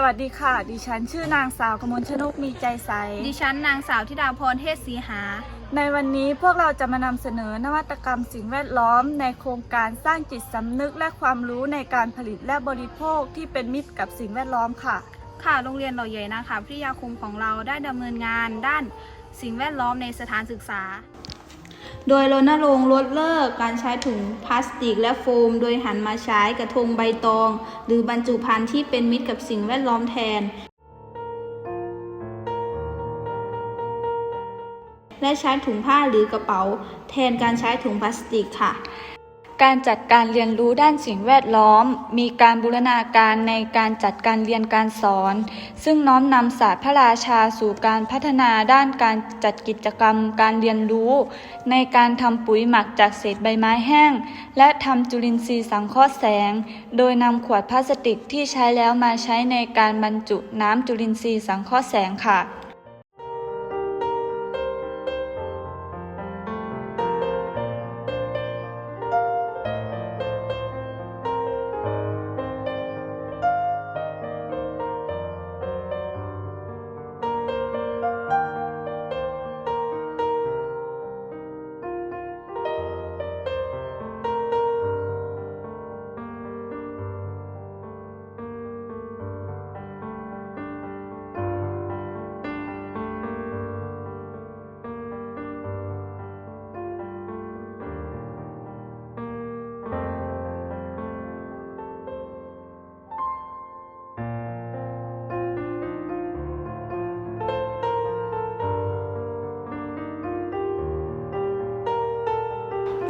สวัสดีค่ะ ดิฉันชื่อนางสาวกมลชนกมีใจใส ดิฉันนางสาวธิดาพรเทศศรีหา ในวันนี้พวกเราจะมานำเสนอนวัตกรรมสิ่งแวดล้อม ในโครงการสร้างจิตสำนึกและความรู้ในการผลิตและบริโภคที่เป็นมิตรกับสิ่งแวดล้อมค่ะ ค่ะ โรงเรียนเหล่าใหญ่นะคะพิทยาคมของเราได้ดำเนินงานด้านสิ่งแวดล้อมในสถานศึกษา โดยรณรงค์ลดเลิกการใช้ถุงพลาสติกและโฟม โดยหันมาใช้กระทงใบตอง หรือบรรจุภัณฑ์ที่เป็นมิตรกับสิ่งแวดล้อมแทน และใช้ถุงผ้าหรือกระเป๋า แทนการใช้ถุงพลาสติกค่ะ การจัดการเรียนรู้ด้านสิ่งแวดล้อม มีการบูรณาการในการจัดการเรียนการสอน ซึ่งน้อมนำศาสตร์พระราชาสู่การพัฒนาด้านการจัดกิจกรรมการเรียนรู้ ในการทำปุ๋ยหมักจากเศษใบไม้แห้ง และทำจุลินทรีย์สังเคราะห์แสง โดยนำขวดพลาสติกที่ใช้แล้วมาใช้ในการบรรจุน้ำจุลินทรีย์สังเคราะห์แสงค่ะ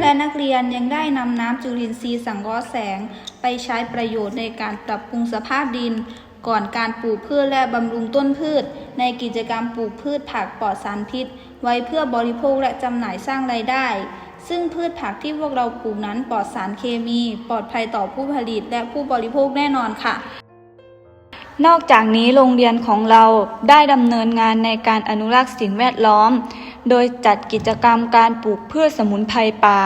และนักเรียนยังได้นำน้ำจุลินทรีย์สังเคราะห์แสง ไปใช้ประโยชน์ในการปรับปรุงสภาพดิน ก่อนการปลูกพืชและบำรุงต้นพืช ในกิจกรรมปลูกพืชผักปลอดสารพิษ ไว้เพื่อบริโภคและจำหน่ายสร้างรายได้ ซึ่งพืชผักที่พวกเราปลูกนั้นปลอดสารเคมี ปลอดภัยต่อผู้ผลิตและผู้บริโภคแน่นอนค่ะนอกจากนี้โรงเรียนของเราได้ดำเนินงานในการอนุรักษ์สิ่งแวดล้อม โดยจัดกิจกรรมการปลูกพืชสมุนไพรป่า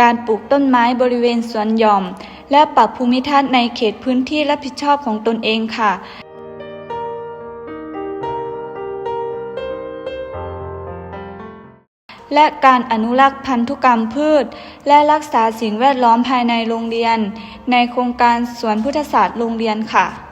การปลูกต้นไม้บริเวณสวนหย่อม และปรับภูมิทัศน์ในเขตพื้นที่รับผิดชอบของตนเองค่ะและการอนุรักษ์พันธุกรรมพืช และรักษาสิ่งแวดล้อมภายในโรงเรียน ในโครงการสวนพุทธศาสตร์โรงเรียนค่ะ